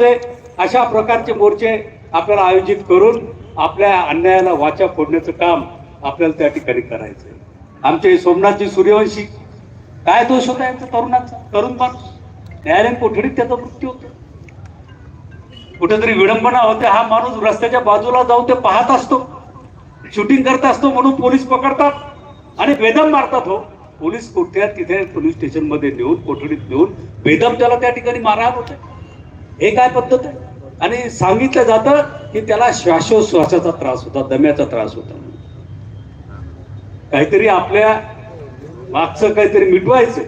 अशा प्रकारचे मोर्चे आपल्याला आयोजित करून आपल्या अन्यायाला वाचा फोडण्याचं काम आपल्याला त्या ठिकाणी करायचंय. आमचे सोमनाथजी सूर्यवंशी काय दोष होता यांचा तरुणाचा? तरुण माणूस न्यायालयीन कोठडीत त्याचा मृत्यू होतो. कुठेतरी विडंबना होते. हा माणूस रस्त्याच्या बाजूला जाऊन ते पाहत असतो. शूटिंग करत असतो म्हणून पोलीस पकडतात आणि बेदम मारतात हो. पोलीस कुठे तिथे पोलीस स्टेशनमध्ये नेऊन कोठडीत नेऊन बेदम त्याला त्या ठिकाणी मारहाण होते. हे काय पद्धत आहे? आणि सांगितलं जातं की त्याला श्वासोश्वासाचा त्रास होता दम्याचा त्रास होता. काहीतरी आपल्या मागचं काहीतरी मिटवायचं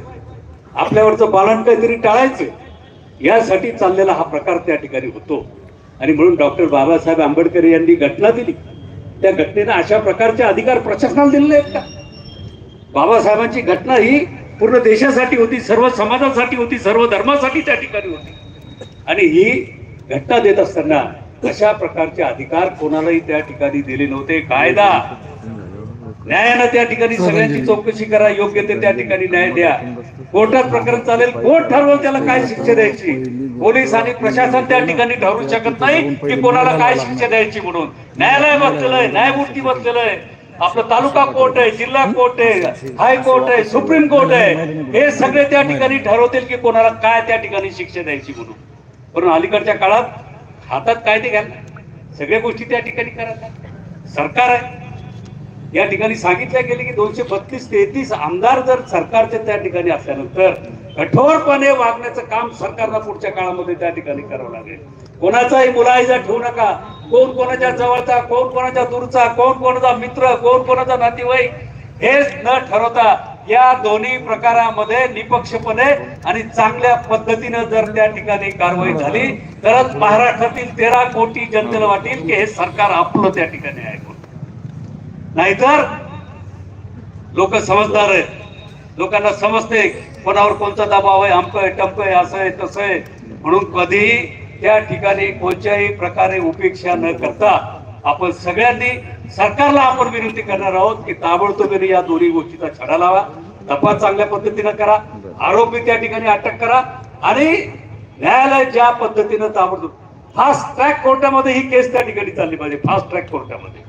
आपल्यावरचं पालन काहीतरी टाळायचं यासाठी चाललेला हा प्रकार त्या ठिकाणी होतो. आणि म्हणून डॉक्टर बाबासाहेब आंबेडकर यांनी घटना दिली. त्या घटनेनं अशा प्रकारचे अधिकार प्रशासनाला दिलेले आहेत का? बाबासाहेबांची घटना ही पूर्ण देशासाठी होती सर्व समाजासाठी होती सर्व धर्मासाठी त्या ठिकाणी होती. आणि ही घटना देत असताना अशा प्रकारचे अधिकार कोणालाही त्या ठिकाणी दिले नव्हते. कायदा. न्यायानं त्या ठिकाणी सगळ्यांची चौकशी करा योग्य ते त्या ठिकाणी न्याय द्या. कोर्टात प्रकरण चालेल कोर्ट ठरवल त्याला काय शिक्षा द्यायची? पोलीस आणि प्रशासन त्या ठिकाणी ठरवू शकत नाही की कोणाला काय शिक्षा द्यायची म्हणून. न्यायालय बसलेलं आहे न्यायमूर्ती बसलेलं आहे आपलं तालुका कोर्ट आहे जिल्हा कोर्ट आहे हायकोर्ट आहे सुप्रीम कोर्ट आहे. हे सगळे त्या ठिकाणी ठरवतील की कोणाला काय त्या ठिकाणी शिक्षा द्यायची म्हणून. पण अलीकडच्या काळात हातात कायदे घ्या. सगळ्या गोष्टी त्या ठिकाणी करा. सरकार आहे. या ठिकाणी सांगितलं गेले की दोनशे बत्तीस तेहतीस आमदार जर सरकारच्या त्या ठिकाणी असल्यानंतर कठोरपणे वागण्याचं काम सरकारला पुढच्या काळामध्ये त्या ठिकाणी करावं लागेल. कोणाचाही मुलायजा ठेवू नका. कोण कोणाच्या जवळचा कोण कोणाच्या दूरचा कोण कोणाचा मित्र कोण कोणाचा नातेवाईक हेच न ठरवता या दोन्ही प्रकारामध्ये निपक्षपणे आणि चांगल्या पद्धतीनं जर त्या ठिकाणी कारवाई झाली तरच महाराष्ट्रातील तेरा कोटी जनतेला वाटेल की हे सरकार आपलं त्या ठिकाणी आहे. नाहीतर लोक समजदार आहेत. लोकांना समजते कोणावर कोणता दबाव आहे आमक आहे टमक आहे असं आहे तसं आहे. म्हणून कधीही त्या ठिकाणी कोणत्याही प्रकारे उपेक्षा न करता आपण सगळ्यांनी सरकारला आपण विनंती करणार आहोत की ताबडतोब या दोन्ही गोष्टीचा छडा लावा. तपास चांगल्या पद्धतीनं करा. आरोपी त्या ठिकाणी अटक करा. आणि न्यायालय ज्या पद्धतीनं ताबडतोब फास्ट ट्रॅक कोर्टामध्ये ही केस त्या ठिकाणी चालली पाहिजे. फास्ट ट्रॅक कोर्टामध्ये.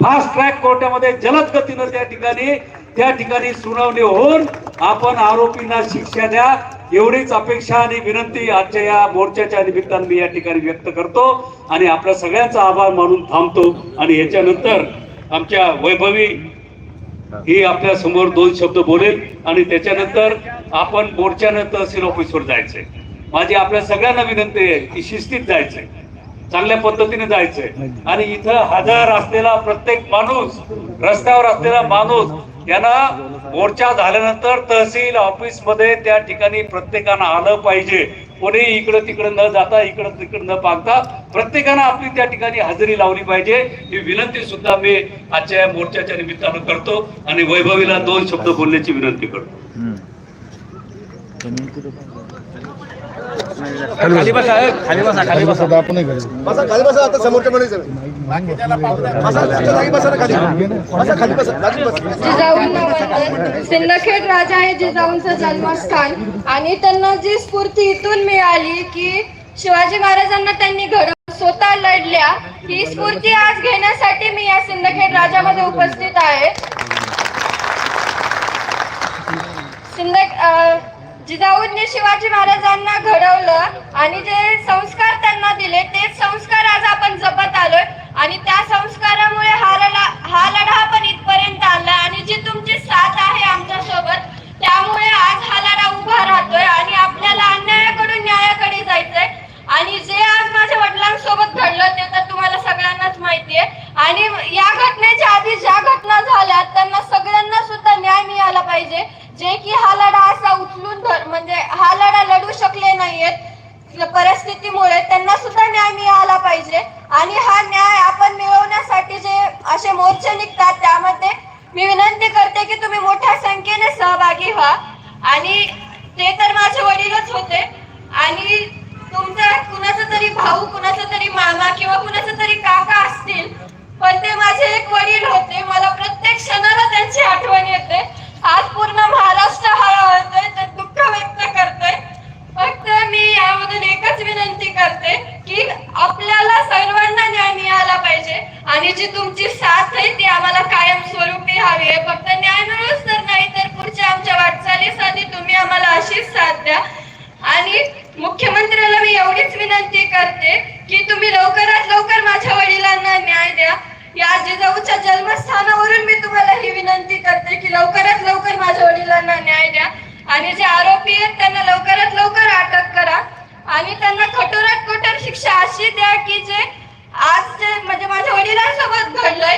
फास्ट ट्रॅक कोर्टामध्ये जलद गतीनं त्या ठिकाणी त्या ठिकाणी सुनावणी होऊन आपण आरोपींना शिक्षा द्या. एवढीच अपेक्षा आणि विनंती आजच्या या मोर्चाच्या निमित्तानं मी या ठिकाणी व्यक्त करतो आणि आपल्या सगळ्यांचा आभार मानून थांबतो. आणि याच्यानंतर आमच्या वैभवी ही आपल्यासमोर दोन शब्द बोलेल आणि त्याच्यानंतर आपण मोर्चानं तहसील ऑफिसवर जायचंय. माझी आपल्या सगळ्यांना विनंती आहे की शिस्तीत जायचंय. चांगल्या पद्धतीने जायचंय. आणि इथं हजर असलेला प्रत्येक माणूस रस्त्यावर असलेला माणूस यांना मोर्चा झाल्यानंतर तहसील ऑफिसमध्ये त्या ठिकाणी प्रत्येकानं आलं पाहिजे. कोणी इकडं तिकडं न जाता इकडं तिकडं न पाहता प्रत्येकानं आपली त्या ठिकाणी हजेरी लावली पाहिजे. ही विनंती सुद्धा मी आजच्या मोर्चाच्या निमित्तानं करतो आणि वैभवीला दोन शब्द बोलण्याची विनंती करतो. खाली बसा खाली बसा खाली बसा. आपण बसा खाली बसा आता समोरच्या मध्ये सिंदखेड राजा हे जिजाऊंचं जन्मस्थान. आणि त्यांना जी स्फूर्ती इथून मिळाली की शिवाजी महाराजांना त्यांनी घड स्वतः लढल्या ही स्फूर्ती आज घेण्यासाठी मी या सिंदखेड राजामध्ये उपस्थित आहे. सिंद अं, जिजाऊंनी शिवाजी महाराजांना घडवलं आणि जे संस्कार त्यांना दिले तेच संस्कार आज आपण जपत आलोय. आणि त्या संस्कारामुळे हा लढा हा लढा पण इथपर्यंत आला आणि जी तुमची साथ आहे आमच्यासोबत त्यामुळे आज हा लढा उभा राहतोय आणि आपल्याला अन्यायाकडून न्यायाकडे जायचंय. आणि जे आज माझ्या वडिलांसोबत घडलं ते तर तुम्हाला सगळ्यांनाच माहितीये. आणि या घटनेच्या आधी ज्या घटना झाल्या त्यांना सगळ्यांना सुद्धा न्याय मिळाला पाहिजे. जे की हा लढा असा उचलून धर म्हणजे हा लढा लढू शकले नाहीयेत परिस्थितीमुळे त्यांना सुद्धा न्याय मिळाला पाहिजे. आणि हा न्याय आपण मिळवण्यासाठी जे असे मोर्चे निघतात त्यामध्ये मी विनंती करते की तुम्ही मोठ्या संख्येने सहभागी व्हा. आणि ते तर माझे वडीलच होते. आणि तुमचा कुणाचा तरी भाऊ कुणाचा तरी मामा किंवा कुणाचा तरी काका असतील पण ते माझे एक वडील होते. मला प्रत्येक क्षणाला त्यांची आठवण येते. आज पूर्ण महाराष्ट्र हळहळतोय ते दुःख व्यक्त करतोय फक्त मी यामधून एकच विनंती करते आणि जी तुमची साथ आहे ती आम्हाला कायम स्वरूपी हवी आहे. फक्त न्याय मिळूच तर नाही तर पुढच्या आमच्या वाटचालीसाठी तुम्ही आम्हाला अशीच साथ द्या. आणि मुख्यमंत्र्याला मी एवढीच विनंती करते की तुम्ही लवकरात लवकर माझ्या वडिलांना न्याय द्या. या जिजाऊच्या जन्मस्थानावरून मी तुम्हाला ही विनंती करते की लवकरात लवकर माझ्या वडिलांना न्याय द्या. आणि जे आरोपी आहेत त्यांना लवकरात लवकर अटक करा. आणि त्यांना कठोरात कठोर शिक्षा अशी द्या की जे आज म्हणजे माझ्या वडिलांसोबत घडलंय.